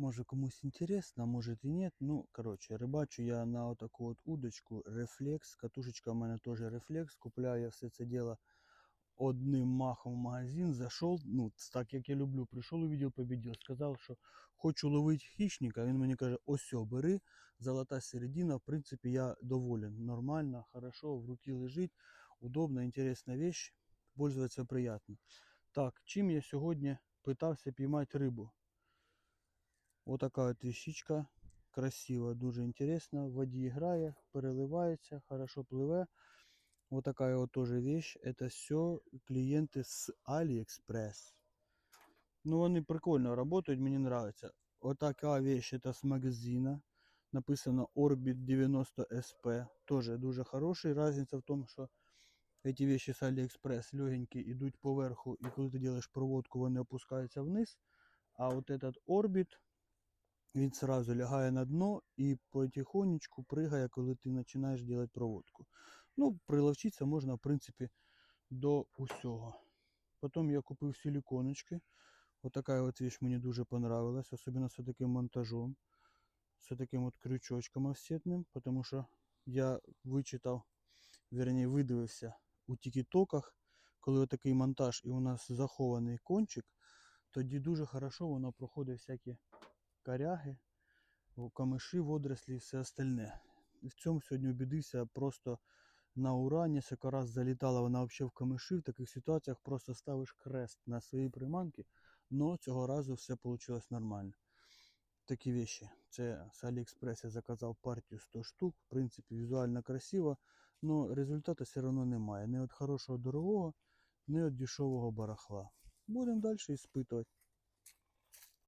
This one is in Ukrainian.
Може комусь інтересно, а може і ні. Ну, коротше, рибачу я на отаку от удочку рефлекс. Катушечка в мене теж рефлекс. Купляю я все це діло одним махом в магазин. Зайшов, ну, так як я люблю, прийшов, увидел, победил. Сказав, що хочу ловити хищника. Він мені каже, ось бери, золота середина. В принципі, я доволен. Нормально, хорошо, в руки лежить. Удобно, інтересна вещь. Пользуватися приємно. Так, чим я сьогодні питався піймати рибу? Отака от вещичка. Красива, дуже інтересна. В воді грає, переливається, хорошо пливе. Вот такая вот тоже вещь. Это все клиенты с AliExpress. Ну, вони прикольно работают, мені нравится. Вот такая вещь, это с магазина. Написано Orbit 90 SP. Тоже дуже хороший. Разница в том, что эти вещи с AliExpress легенькие идут поверху, и коли ти делаешь проводку, вони опускаються вниз. А вот этот Orbit, він сразу лягає на дно і потихонечку пригає, коли ти починаєш робити проводку. Ну, приловчитися можна, в принципі, до усього. Потім я купив силиконочки. Отака от вещь мені дуже понравилась, особливо з таким монтажом, з таким от крючочком офсетним, тому що я вичитав, верні, видивився у тікітоках, коли отакий монтаж і у нас захований кончик, тоді дуже хорошо воно проходить всякі коряги, камиші, водорослі і все остальне. В цьому сьогодні убідився просто на ура. Несколько раз залітала вона взагалі в камиші. В таких ситуаціях просто ставиш крест на своїй приманці, але цього разу все вийшло нормально. Такі вещи. Це з Аліекспрес я заказав партію 100 штук. В принципі, візуально красиво, але результату все одно немає. Ні від хорошого дорогого, ні від дешевого барахла. Будемо далі іспитувати.